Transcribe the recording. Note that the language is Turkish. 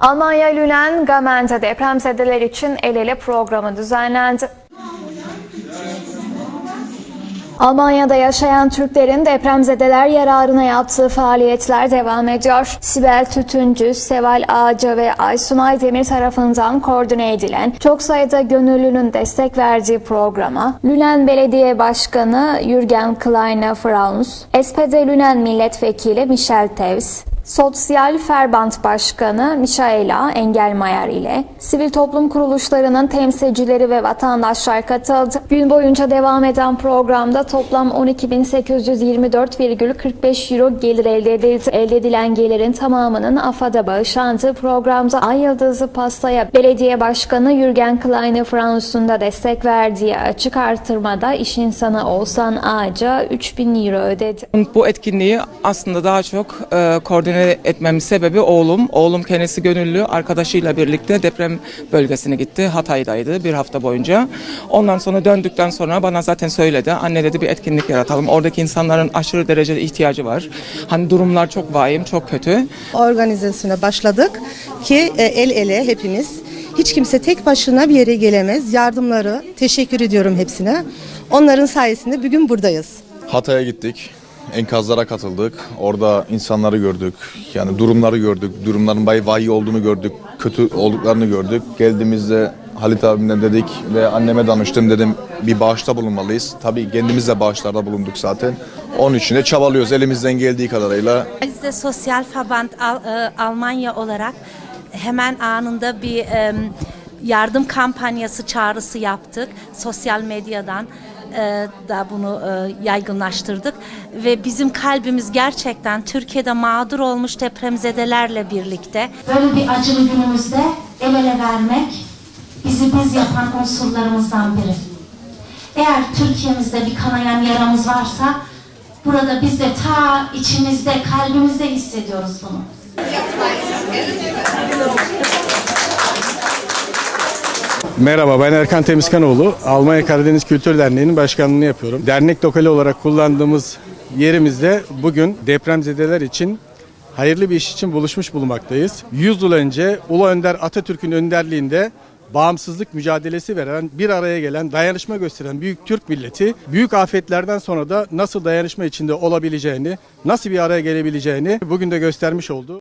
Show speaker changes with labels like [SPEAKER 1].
[SPEAKER 1] Almanya Lünen Gamen'de depremzedeler için el ele programı düzenlendi. Almanya'da yaşayan Türklerin depremzedeler yararına yaptığı faaliyetler devam ediyor. Sibel Tütüncü, Seval Ağacı ve Aysunay Demir tarafından koordine edilen çok sayıda gönüllünün destek verdiği programa Lünen Belediye Başkanı Jürgen Kleine Frauns, SPD Lünen Milletvekili Michel Tevz, Sosyal Ferband Başkanı Michaela Engelmayer ile sivil toplum kuruluşlarının temsilcileri ve vatandaşlar katıldı. Gün boyunca devam eden programda toplam 12.824,45 euro gelir elde edildi. Elde edilen gelirin tamamının AFAD'a bağışlandı. Programda Ay Yıldızı Pasta'ya belediye başkanı Jürgen Kleine Fransız'ın da destek verdiği açık artırmada iş insanı Oğuzhan Ağaca 3000 euro ödedi.
[SPEAKER 2] Bu etkinliği aslında daha çok e, koordine etmemin sebebi oğlum. Oğlum kendisi gönüllü arkadaşıyla birlikte deprem bölgesine gitti. Hatay'daydı bir hafta boyunca. Ondan sonra döndükten sonra bana zaten söyledi. Anne dedi bir etkinlik yaratalım. Oradaki insanların aşırı derecede ihtiyacı var. Hani durumlar çok vahim, çok kötü.
[SPEAKER 3] organizasyona başladık ki e, el ele hepimiz. Hiç kimse tek başına bir yere gelemez. Yardımları teşekkür ediyorum hepsine. Onların sayesinde bugün buradayız.
[SPEAKER 4] Hatay'a gittik. Enkazlara katıldık. Orada insanları gördük. Yani durumları gördük. Durumların bay vahiy olduğunu gördük. Kötü olduklarını gördük. Geldiğimizde Halit abimden dedik ve anneme danıştım dedim bir bağışta bulunmalıyız. Tabii kendimiz de bağışlarda bulunduk zaten. Onun için de çabalıyoruz elimizden geldiği kadarıyla.
[SPEAKER 5] Biz de Sosyal Verband Al- e, Almanya olarak hemen anında bir yardım kampanyası çağrısı yaptık. Sosyal medyadan e, da bunu e, yaygınlaştırdık ve bizim kalbimiz gerçekten Türkiye'de mağdur olmuş depremzedelerle birlikte
[SPEAKER 6] Böyle bir acılı günümüzde el ele vermek bizi biz yapan unsurlarımızdan biri. Eğer Türkiye'mizde bir kanayan yaramız varsa burada biz de ta içimizde, kalbimizde hissediyoruz bunu.
[SPEAKER 7] Merhaba ben Erkan Temizkanoğlu. Almanya Karadeniz Kültür Derneği'nin başkanlığını yapıyorum. Dernek lokali olarak kullandığımız yerimizde bugün depremzedeler için hayırlı bir iş için buluşmuş bulunmaktayız. 100 yıl önce Ulu Önder Atatürk'ün önderliğinde bağımsızlık mücadelesi veren, bir araya gelen, dayanışma gösteren büyük Türk milleti büyük afetlerden sonra da nasıl dayanışma içinde olabileceğini, nasıl bir araya gelebileceğini bugün de göstermiş oldu.